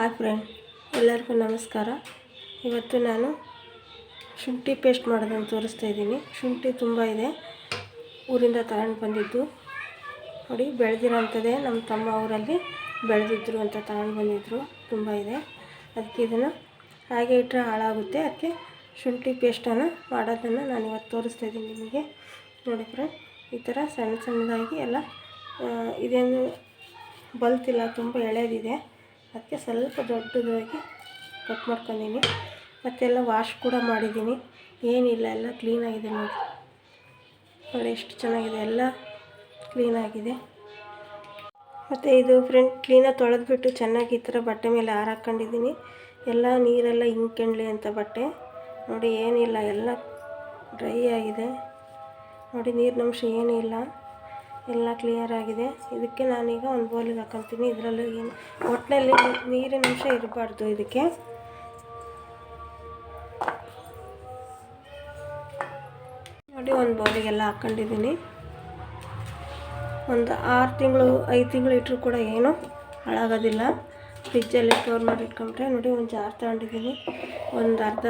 Hi friend ಎಲ್ಲರಿಗೂ ನಮಸ್ಕಾರ. ಇವತ್ತು ನಾನು ಶುಂಠಿ ಪೇಸ್ಟ್ ಮಾಡೋದನ್ನು ತೋರಿಸ್ತಾ ಇದ್ದೀನಿ. ಶುಂಠಿ ತುಂಬ ಇದೆ. ಊರಿಂದ ತಗೊಂಡು ಬಂದಿದ್ದು. ನೋಡಿ, ಬೆಳೆದಿರೋಂಥದ್ದೇ ನಮ್ಮ ತಮ್ಮ ಊರಲ್ಲಿ ಬೆಳೆದಿದ್ರು ಅಂತ ತಗೊಂಡು ಬಂದಿದ್ದರು ತುಂಬ ಇದೆ. ಅದಕ್ಕೆ ಇದನ್ನು ಹಾಗೆ ಇಟ್ಟರೆ ಹಾಳಾಗುತ್ತೆ. ಅದಕ್ಕೆ ಶುಂಠಿ ಪೇಸ್ಟನ್ನು ಮಾಡೋದನ್ನು ನಾನು ಇವತ್ತು ತೋರಿಸ್ತಾ ಇದ್ದೀನಿ ನಿಮಗೆ. ನೋಡಿ ಫ್ರೆಂಡ್ ಈ ಥರ ಸಣ್ಣ ಸಣ್ಣದಾಗಿ ಎಲ್ಲ ಇದೇನು ಬಲ್ತಿಲ್ಲ, ತುಂಬ ಎಳೆದಿದೆ. ಅದಕ್ಕೆ ಸ್ವಲ್ಪ ದೊಡ್ಡದಾಗಿ ಕಟ್ ಮಾಡ್ಕೊಂಡಿನಿ. ಮತ್ತೆಲ್ಲ ವಾಶ್ ಕೂಡ ಮಾಡಿದ್ದೀನಿ. ಏನಿಲ್ಲ, ಎಲ್ಲ ಕ್ಲೀನಾಗಿದೆ ನೋಡಿ. ನೋಡಿ ಎಷ್ಟು ಚೆನ್ನಾಗಿದೆ, ಎಲ್ಲ ಕ್ಲೀನಾಗಿದೆ ಮತ್ತು ಇದು ಫ್ರೆಂಡ್ ಕ್ಲೀನಾಗಿ ತೊಳೆದ್ಬಿಟ್ಟು ಚೆನ್ನಾಗಿ ಈ ಥರ ಬಟ್ಟೆ ಮೇಲೆ ಹಾರಾಕೊಂಡಿದ್ದೀನಿ ಎಲ್ಲ ನೀರೆಲ್ಲ ಹಿಂಗ್ಕೊಂಡ್ಲಿ ಅಂತ ಬಟ್ಟೆ. ನೋಡಿ ಏನಿಲ್ಲ, ಎಲ್ಲ ಡ್ರೈ ಆಗಿದೆ. ನೋಡಿ ನೀರಿನಂಶ ಏನೂ ಇಲ್ಲ ಎಲ್ಲ ಕ್ಲಿಯರ್ ಆಗಿದೆ. ಇದಕ್ಕೆ ನಾನೀಗ ಒಂದು ಬೌಲಿಗೆ ಹಾಕೊತೀನಿ ಇದರಲ್ಲಿ ಏನು ಒಟ್ಟಿನಲ್ಲಿ ನೀರಿನ ಅಂಶ ಇರಬಾರ್ದು ಇದಕ್ಕೆ. ನೋಡಿ ಒಂದು ಬೌಲಿಗೆಲ್ಲ ಹಾಕ್ಕೊಂಡಿದ್ದೀನಿ ಒಂದು ಆರು ತಿಂಗಳು, ಐದು ತಿಂಗಳು ಇಟ್ಟರು ಕೂಡ ಏನು ಹಾಳಾಗೋದಿಲ್ಲ. ಫ್ರಿಜ್ಜಲ್ಲಿ ಸ್ಟೋರ್ ಮಾಡಿ ಇಟ್ಕೊಂಡ್ರೆ, ನೋಡಿ ಒಂದು ಜಾರ್ ತಗೊಂಡಿದ್ದೀನಿ. ಒಂದು ಅರ್ಧ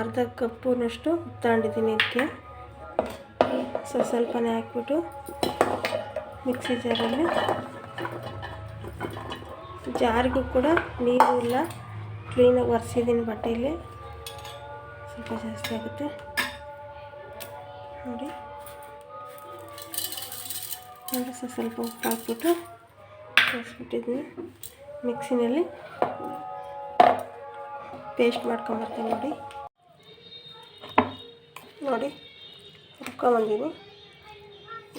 ಅರ್ಧ ಕಪ್ಪುನಷ್ಟು ತಗೊಂಡಿದ್ದೀನಿ ಇದಕ್ಕೆ. ಸೊ ಸ್ವಲ್ಪನೇ ಹಾಕ್ಬಿಟ್ಟು ಮಿಕ್ಸಿ ಜಾರಲ್ಲಿ. ಜಾರಿಗೂ ಕೂಡ ನೀರು ಇಲ್ಲ. ಕ್ಲೀನಾಗಿ ಒರೆಸಿದ್ದೀನಿ ಬಟ್ಟೆಯಲ್ಲಿ ಸ್ವಲ್ಪ ಜಾಸ್ತಿ ಆಗುತ್ತೆ. ನೋಡಿ. ನೋಡಿ ಸೊ ಸ್ವಲ್ಪ ಉಪ್ಪು ಹಾಕ್ಬಿಟ್ಟು ಕಲಿಸ್ಬಿಟ್ಟಿದ್ದೀನಿ ಮಿಕ್ಸಿನಲ್ಲಿ ಪೇಸ್ಟ್ ಮಾಡ್ಕೊಂಬರ್ತೀನಿ ನೋಡಿ. ನೋಡಿ. ರುಬ್ಕೊಂಬಂದೀನಿ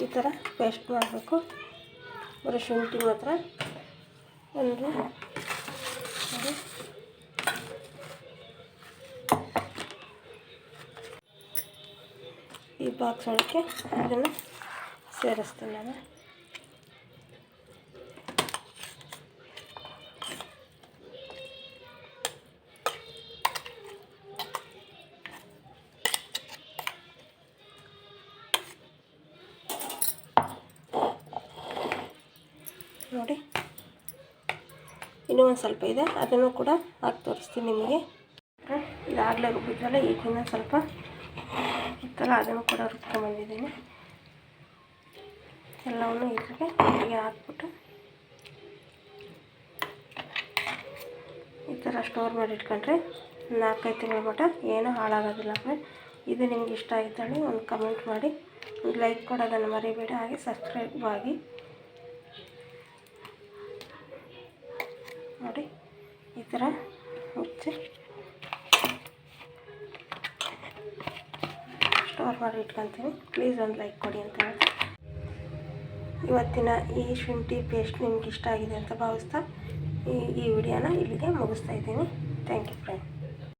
ಈ ಥರ ಪೇಸ್ಟ್ ಮಾಡಬೇಕು. ಬರೀ ಶುಂಠಿ ಮಾತ್ರ. ಒಂದು ಈ ಬಾಕ್ಸ್ ಒಳಗೆ ಅದನ್ನು ಸೇರಿಸ್ತೀನಿ ನಾನು ನೋಡಿ ಇನ್ನೂ ಒಂದು ಸ್ವಲ್ಪ ಇದೆ. ಅದನ್ನು ಕೂಡ ಹಾಕಿ ತೋರಿಸ್ತೀನಿ ನಿಮಗೆ. ಇದಾಗಲೇ ರುಬ್ಬಿದ್ರಲ್ಲ ಈಗ ಇನ್ನೊಂದು ಸ್ವಲ್ಪ ಇತ್ತಲ್ಲ ಅದನ್ನು ಕೂಡ ರುಬ್ಕೊಂಬಂದಿದ್ದೀನಿ. ಎಲ್ಲವನ್ನು ಇದ್ರಿಗೆ ಹೀಗೆ ಹಾಕ್ಬಿಟ್ಟು ಈ ಥರ ಸ್ಟೋರ್ ಮಾಡಿ ಇಟ್ಕೊಂಡ್ರೆ ನಾಲ್ಕೈದು ತಿಂಗಳ ಮಟ್ಟ ಏನೂ ಹಾಳಾಗೋದಿಲ್ಲ ಫ್ರೆಂಡ್. ಇದು ನಿಮ್ಗೆ ಇಷ್ಟ ಆಯ್ತಂದ್ರೆ ಒಂದು ಕಮೆಂಟ್ ಮಾಡಿ. ಒಂದು ಲೈಕ್ ಕೊಡೋದನ್ನು ಮರಿಬೇಡಿ. ಹಾಗೆ ಸಬ್ಸ್ಕ್ರೈಬ್ ಆಗಿ ನೋಡಿ, ಈ ಥರ ಮುಚ್ಚಿ. ಸ್ಟೋರ್ ಮಾಡಿ ಇಟ್ಕೊತೀನಿ. ಪ್ಲೀಸ್ ಒಂದು ಲೈಕ್ ಕೊಡಿ ಅಂತ ಹೇಳಿ ಇವತ್ತಿನ ಈ ಶುಂಠಿ ಪೇಸ್ಟ್ ನಿಮ್ಗೆ ಇಷ್ಟ ಆಗಿದೆ ಅಂತ ಭಾವಿಸ್ತಾ ಈ ಈ ವಿಡಿಯೋನ ಇಲ್ಲಿಗೆ ಮುಗಿಸ್ತಾ ಇದ್ದೀನಿ. Thank you friend